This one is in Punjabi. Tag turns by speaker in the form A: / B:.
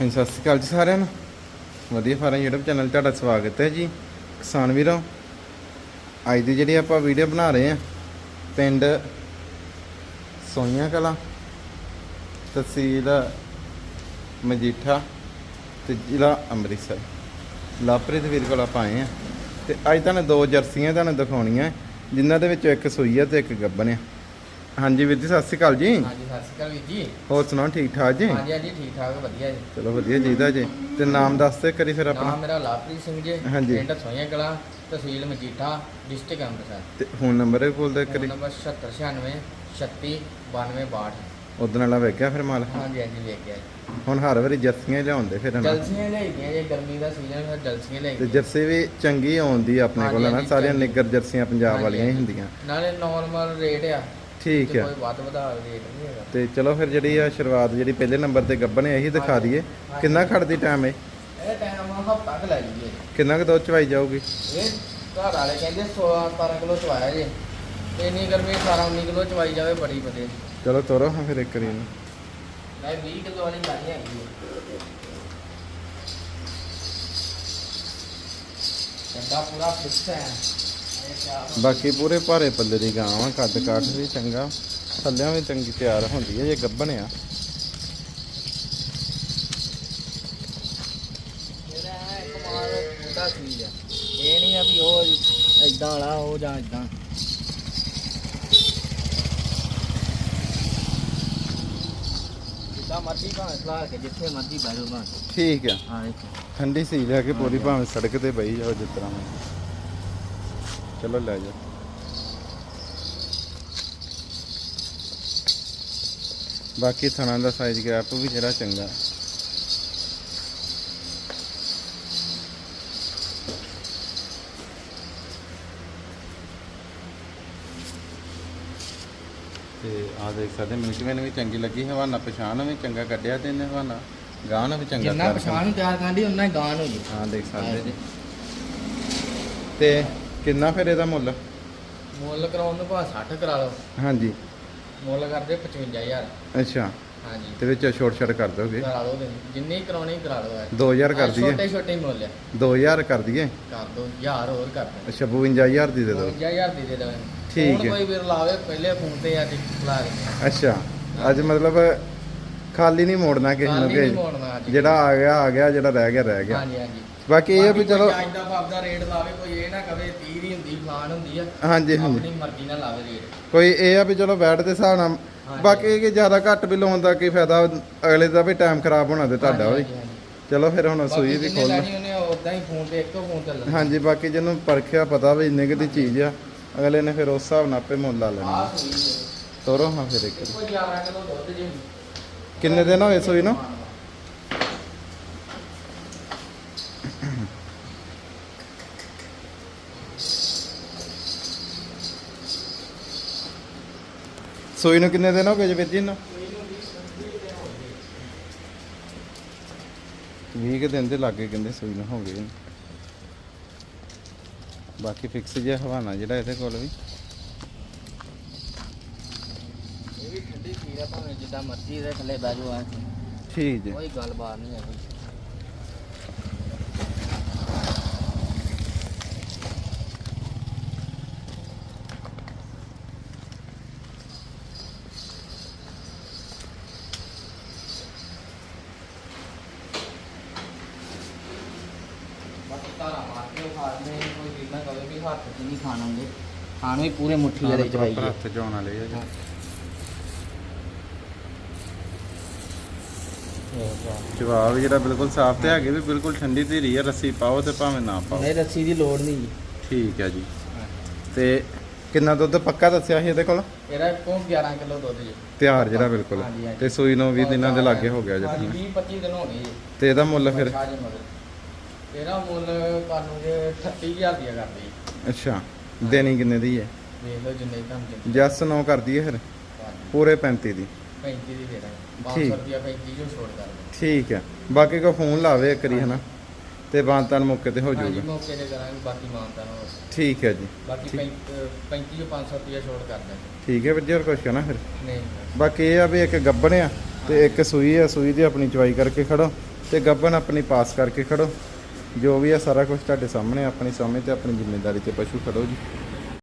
A: ਹਾਂਜੀ, ਸਤਿ ਸ਼੍ਰੀ ਅਕਾਲ ਜੀ ਸਾਰਿਆਂ ਨੂੰ। ਵਧੀਆ ਫਾਰਮ YouTube ਚੈਨਲ 'ਤੇ ਤੁਹਾਡਾ ਸਵਾਗਤ ਹੈ ਜੀ। ਕਿਸਾਨ ਵੀਰੋ, ਅੱਜ ਦੀ ਜਿਹੜੀ ਆਪਾਂ ਵੀਡੀਓ ਬਣਾ ਰਹੇ ਹਾਂ, ਪਿੰਡ ਸੋਈਆਂ ਕਲਾ, ਤਹਿਸੀਲ ਮਜੀਠਾ ਤੇ ਜ਼ਿਲ੍ਹਾ ਅੰਮ੍ਰਿਤਸਰ। ਲਾਪਰੀਤ ਵੀਰ ਕੋਲ ਆਪਾਂ ਆਏ ਆ ਤੇ ਅੱਜ ਤੁਹਾਨੂੰ ਦੋ ਜਰਸੀਆਂ ਤੁਹਾਨੂੰ ਦਿਖਾਉਣੀਆਂ, ਜਿਨ੍ਹਾਂ ਦੇ ਵਿੱਚੋਂ ਇੱਕ ਸੂਈ ਆ ਤੇ ਇੱਕ ਗੱਬਨ ਆ। ਹਾਂਜੀ ਵੀਰ ਜੀ ਸਤਿ ਸ਼੍ਰੀ ਅਕਾਲ ਜੀ।
B: ਹਾਂਜੀ ਸਤਿ ਸ਼੍ਰੀ ਅਕਾਲ ਵੀਰ ਜੀ।
A: ਹੋਰ ਸੁਣਾਓ ਠੀਕ ਠਾਕ ਜੀ?
B: ਹਾਂਜੀ ਹਾਂਜੀ ਠੀਕ ਠਾਕ ਵਧੀਆ ਜੀ।
A: ਚਲੋ ਵਧੀਆ ਜੀਦਾ ਜੀ। ਤੇ ਨਾਮ ਦੱਸ ਤੇ ਕਰੀ ਫਿਰ
B: ਨਾਮ
A: ਆਪਣਾ
B: ਮੇਰਾ ਲਾਪ੍ਰੀਤ ਸਿੰਘ ਜੀ
A: ਹਾਂਜੀ।
B: ਪਿੰਡ ਸੋਈਆਂ ਕਲਾਂ ਤਹਿਸੀਲ ਮਜੀਠਾ ਡਿਸਟ੍ਰਿਕਟ ਅੰਮ੍ਰਿਤਸਰ।
A: ਤੇ ਫੋਨ ਨੰਬਰ ਇਹ ਬੋਲ ਦੇ
B: ਫੋਨ
A: ਕਰੀ
B: ਨੰਬਰ 7696 36 92 62
A: ਉਦੋਂ ਵਾਲਾ ਵੇਖਿਆ ਫਿਰ ਮਾਲ?
B: ਹਾਂਜੀ ਹਾਂਜੀ ਵੇਖ ਗਿਆ ਜੀ।
A: ਹੁਣ ਹਰ ਵਾਰੀ ਜਰਸੀਆਂ ਲਿਆਉਂਦੇ ਫਿਰ ਨਾ
B: ਜਲਸੀਆਂ ਲੈ ਗਈਆਂ ਜੇ ਗਰਮੀ ਦਾ ਸੀਜ਼ਨ ਫਿਰ ਜਲਸੀਆਂ ਲੈ
A: ਤੇ ਜਰਸੀ ਵੀ ਚੰਗੀ ਆਉਂਦੀ ਆਪਣੇ ਕੋਲ ਨਾ ਸਾਰੀਆਂ। ਨਿੱਗਰ ਜਰਸੀਆਂ ਪੰਜਾਬ ਵਾਲੀਆਂ ਹੀ। ਹੁੰਦੀਆਂ।
B: ਨਾਲੇ ਨਾਰਮਲ ਰੇਟ ਆ।
A: ਠੀਕ ਆ।
B: ਕੋਈ ਵੱਧ ਵਧਾ ਰੇਟ ਨਹੀਂ ਹੈਗਾ।
A: ਤੇ ਚਲੋ ਫਿਰ ਜਿਹੜੀ ਆ ਸ਼ੁਰੂਆਤ ਜਿਹੜੀ ਪਹਿਲੇ ਨੰਬਰ ਤੇ ਗੱਬਨ ਹੈ ਇਹੀ ਦਿਖਾ ਦਈਏ। ਕਿੰਨਾ ਖੜਦੀ ਟਾਈਮ ਹੈ
B: ਇਹ ਟਾਈਮ ਹਫਤਾ ਕੁ ਲੈ ਲਈਏ।
A: ਕਿੰਨਾ ਕੁ ਦੁੱਧ ਚਵਾਈ ਜਾਊਗੀ?
B: ਇਹ ਘਰ ਵਾਲੇ ਕਹਿੰਦੇ 16 17 ਕਿਲੋ ਚਵਾਇਆ ਜੇ। ਤੇ ਇੰਨੀ ਗਰਮੀ 18 19 ਕਿਲੋ ਚਵਾਈ ਜਾਵੇ ਬੜੀ ਵਧੀਆ
A: ਚਲੋ ਤੋਰੋ ਹਾਂ ਫਿਰ ਇੱਕ ਵਾਰੀ। ਇਹਨੂੰ।
B: ਮੈਂ 20 ਕਿਲੋ ਵਾਲੀ ਲਾਣੀ ਹੈਗੀ ਹੈ ਕੰਡਾ ਪੂਰਾ ਫਿਕਸ ਹੈ।
A: ਬਾਕੀ ਪੂਰੇ ਭਾਰੇ ਪੱਲੇ ਦੀ ਗਾਂ ਆ ਕੱਦ ਕਾਠ ਵੀ ਚੰਗਾ। ਥੱਲਿਆਂ ਵੀ ਚੰਗੀ ਤਿਆਰ ਹੁੰਦੀ ਹੈ ਜੇ ਗੱਬਨ ਆ।
B: ਇਹ ਨਹੀਂ ਆ ਵੀ ਉਹ ਇਦਾਂ ਵਾਲਾ ਉਹ ਜਾਂ ਇਦਾਂ
A: ਠੀਕ ਆ। ਠੰਡੀ ਸੀ ਲਿਆ ਕੇ ਪੂਰੀ ਭਾਵੇਂ ਸੜਕ ਤੇ ਬਈ ਜਾਓ ਜਿਸ ਤਰ੍ਹਾਂ ਵੀ। ਚਲੋ ਲੈ ਜਾ। ਬਾਕੀ ਥਣਾ ਦਾ ਸਾਈਜ਼ ਗੈਪ ਵੀ ਜਿਹੜਾ ਚੰਗਾ। ਤੇ ਆ ਦੇਖ ਸਕਦੇ ਮਿਲਕ ਮੈਨੂੰ ਵੀ ਚੰਗੀ ਲੱਗੀ ਹਵਾਨਾ। ਪਛਾਣ ਵੀ ਚੰਗਾ ਕੱਢਿਆ ਤੇ ਇਹਨੇ ਹਵਾਨਾ। ਗਾਂ ਵੀ ਚੰਗਾ
B: ਜਿੰਨਾ ਪਛਾਣ ਤਿਆਰ ਕਰਦੀ ਉਹਨਾਂ ਹੀ ਗਾਣ ਹੋਈ
A: ਹਾਂ ਦੇਖ ਸਕਦੇ ਜੀ। ਤੇ ਕਿੰਨਾ ਫਿਰ ਇਹਦਾ ਮੁੱਲ?
B: ਮੁੱਲ ਕਰਾਉਣ ਨੂੰ ਭਾਵੇਂ 60 ਕਰਾ ਲਓ।
A: ਹਾਂਜੀ।
B: ਮੁੱਲ ਕਰਦੇ 55000
A: ਅੱਛਾ।
B: ਹਾਂਜੀ।
A: ਤੇ ਵਿੱਚ ਛੋਟ ਛੜ ਕਰ ਦੋਗੇ?
B: ਕਰਾ ਲਓ ਜਿੰਨੀ ਕਰਾਉਣੀ ਕਰਾ ਲਓ
A: 2000 ਕਰ ਦਈਏ।
B: ਛੋਟੇ ਛੋਟੇ ਹੀ ਮੁੱਲ ਆ।
A: 2000 ਕਰ ਦਈਏ?
B: ਕਰ ਦੋ ਹਜ਼ਾਰ ਹੋਰ ਕਰ ਦੋ
A: ਅੱਛਾ 52000 ਦੀ ਦੇ ਦਿਓ।
B: 55000 ਦੇ ਦੇ ਦੋ
A: ਠੀਕ ਹੈ।
B: ਕੋਈ ਵੀਰ ਲਾਵੇ ਪਹਿਲੇ ਫੋਨ ਤੇ ਅੱਜ ਲਾ ਦੇ
A: ਅੱਛਾ ਅੱਜ ਮਤਲਬ ਖਾਲੀ ਨਹੀਂ ਮੋੜਨਾ ਕਿਸੇ ਨੂੰ
B: ਨਹੀਂ
A: ਕਿ
B: ਮੋੜਨਾ ਅੱਜ।
A: ਜਿਹੜਾ ਆ ਗਿਆ ਆ ਗਿਆ ਜਿਹੜਾ ਰਹਿ ਗਿਆ ਰਹਿ ਗਿਆ।
B: ਹਾਂਜੀ ਹਾਂਜੀ।
A: ਬਾਕੀ ਇਹ ਆ ਵੀ ਚਲੋ
B: ਅੱਜ ਦਾ ਦਾ ਰੇਟ ਲਾਵੇ ਕੋਈ ਇਹ ਨਾ ਕਵੇ 30 ਦੀ ਹੁੰਦੀ ਫਲਾਣ ਹੁੰਦੀ ਆ
A: ਹਾਂਜੀ ਹਾਂਜੀ।
B: ਆਪਣੀ ਮਰਜ਼ੀ ਨਾਲ ਲਾਵੇ ਰੇਟ।
A: ਕੋਈ ਇਹ ਆ ਵੀ ਚਲੋ ਬੈਠ ਦੇ ਹਿਸਾਬ ਨਾਲ। ਬਾਕੀ ਇਹ ਕਿ ਜ਼ਿਆਦਾ ਘੱਟ ਵੀ ਲਾਉਣ ਦਾ ਕੀ ਫਾਇਦਾ ਅਗਲੇ ਦਾ ਵੀ ਟਾਈਮ ਖਰਾਬ ਹੋਣਾ ਤੇ ਤੁਹਾਡਾ ਵੀ। ਚਲੋ ਫਿਰ ਹੁਣ ਸੂਈ
B: ਜਿੰਨੇ
A: ਖੋਲ
B: ਲੈਣੀ ਉਹਨੇ ਉਦਾਂ ਹੀ ਫੋਨ ਤੇ ਇੱਕੋ ਫੋਨ ਤੇ ਲੈ
A: ਹਾਂਜੀ ਬਾਕੀ ਜਿਹਨੂੰ ਪਰਖਿਆ ਪਤਾ ਵੀ ਇੰਨੇ ਕੁ ਦੀ ਚੀਜ਼ ਆ ਅਗਲੇ ਨੇ ਫਿਰ ਉਸ ਹਿਸਾਬ ਨਾਲ ਆਪੇ ਮੁੱਲ ਲਾ ਲੈਣਾ।
B: ਆ ਸੂਈ ਹੈ।
A: ਤੋਰੋ ਹਾਂ ਫਿਰ ਇੱਕ।
B: ਇੱਕੋ 11 ਕਿਲੋ ਦੁੱਧ ਜੀ।
A: ਕਿੰਨੇ ਦਿਨ ਹੋਏ ਸੂਈ ਨੂੰ? ਸੂਈ ਨੂੰ ਕਿੰਨੇ ਦਿਨ ਹੋ ਗਏ ਜੀ ਵੀਰ ਜੀ ਨੂੰ? 20 ਕੁ ਦਿਨ ਦੇ ਲਾਗੇ ਕਹਿੰਦੇ ਸੂਈ ਨੂੰ ਹੋ ਗਏ ਬਾਕੀ ਫਿਕਸ ਜਿਹਾ ਹਵਾਨਾ ਜਿਹੜਾ ਇਹਦੇ ਕੋਲ ਵੀ।
B: ਇਹ ਵੀ ਠੰਡੀ ਆ ਭਾਵੇਂ ਜਿੱਦਾਂ ਮਰਜ਼ੀ ਇਹਦੇ ਥੱਲੇ ਬਹਿ ਜਾਓ ਆ
A: ਠੀਕ ਜੀ।
B: ਕੋਈ ਗੱਲਬਾਤ ਨਹੀਂ ਹੈ ਮਾਰ ਕੇ ਖਾਣੇ ਕੋਈ ਵੀ ਨਾ। ਕਵੇ ਵੀ ਹੱਥ 'ਚ ਨਹੀਂ ਖਾਣਾਂਗੇ ਖਾਣ ਵੀ ਪੂਰੇ ਮੁੱਠੀ ਵਾਲੇ ਚਵਾਈਏ
A: ਹੱਥ ਜਾਉਣ ਵਾਲੇ ਆ ਜੀ। ਜਵਾਬ ਜਿਹੜਾ ਬਿਲਕੁਲ ਸਾਫ਼ ਤੇ ਹੈਗੇ ਵੀ ਬਿਲਕੁਲ ਠੰਡੀ ਧੀਰੀ ਆ ਰੱਸੀ ਪਾਓ ਤੇ ਭਾਵੇਂ ਨਾ ਪਾਓ।
B: ਨਹੀਂ ਰੱਸੀ ਦੀ ਲੋੜ ਨਹੀਂ ਜੀ।
A: ਠੀਕ ਹੈ ਜੀ। ਤੇ ਕਿੰਨਾ ਦੁੱਧ ਪੱਕਾ ਦੱਸਿਆ ਸੀ ਇਹਦੇ ਕੋਲ?
B: ਇਹਦਾ ਕੋਲ 11 ਕਿਲੋ ਦੁੱਧ ਜੀ।
A: ਤਿਆਰ ਜਿਹੜਾ ਬਿਲਕੁਲ।
B: ਹਾਂਜੀ, ਹਾਂਜੀ।
A: ਤੇ ਸੂਈ ਨੂੰ 20 ਦਿਨਾਂ ਦੇ ਲਾਗੇ ਹੋ ਗਿਆ ਜੀ।
B: 20 25 ਦਿਨ ਹੋ ਗਏ ਜੀ।
A: ਤੇ ਇਹਦਾ ਮੁੱਲ ਫਿਰ?
B: ਸ਼ਾਹ ਜੀ ਮਗਰ ਇਹਦਾ ਮੁੱਲ ਤੁਹਾਨੂੰ ਜੇ 38000 ਦੀ ਕਰਦੇ
A: ਅੱਛਾ ਦੇਣੀ ਕਿੰਨੇ ਦੀ ਹੈ
B: ਵੇਖ ਲਓ ਜਿੰਨੇ ਤੁਹਾਨੂੰ
A: ਜੈਸ ਨੋ ਕਰ ਦਈਏ ਫਿਰ? ਪੂਰੇ 35 ਦੀ।
B: 35 ਦੀ ਦੇ ਦਾਂਗੇ
A: ਠੀਕ।
B: 500 ਰੁਪਿਆ 35 ਜੋ ਛੋੜ ਕਰ ਦਿੰਦੇ
A: ਠੀਕ ਹੈ ਬਾਕੀ ਕੋ ਫੋਨ ਲਾਵੇ ਇੱਕ ਵਾਰੀ ਹਨਾ? ਤੇ ਬਾਂਤਾਂ ਮੌਕੇ ਤੇ ਹੋ ਜਾਊਗਾ।
B: ਮੌਕੇ ਤੇ ਕਰਾਂਗੇ ਬਾਕੀ ਮਾਨਤਾ ਨੂੰ
A: ਠੀਕ ਹੈ ਜੀ।
B: ਬਾਕੀ
A: ਠੀਕ।
B: 35 ਜੋ 500 ਰੁਪਿਆ ਛੋੜ ਕਰ ਦਾਂਗੇ
A: ਠੀਕ ਹੈ ਵੀਰ ਕੁਛ ਕਹਿਣਾ ਫਿਰ?
B: ਨਹੀਂ।
A: ਬਾਕੀ ਇਹ ਆ ਵੀ ਇੱਕ ਗੱਬਣ ਆ ਤੇ ਇੱਕ ਸੂਈ ਆ ਸੂਈ ਦੀ ਆਪਣੀ ਚਵਾਈ ਕਰਕੇ ਖੜੋ ਤੇ ਗੱਬਨ ਆਪਣੀ ਪਾਸ ਕਰਕੇ ਖੜੋ। ਜੋ ਵੀ ਆ, ਸਾਰਾ ਕੁਝ ਤੁਹਾਡੇ ਸਾਹਮਣੇ ਆਪਣੀ ਸਮਝ ਤੇ ਆਪਣੀ ਜ਼ਿੰਮੇਵਾਰੀ ਤੇ ਪਸ਼ੂ ਖੜੋ ਜੀ।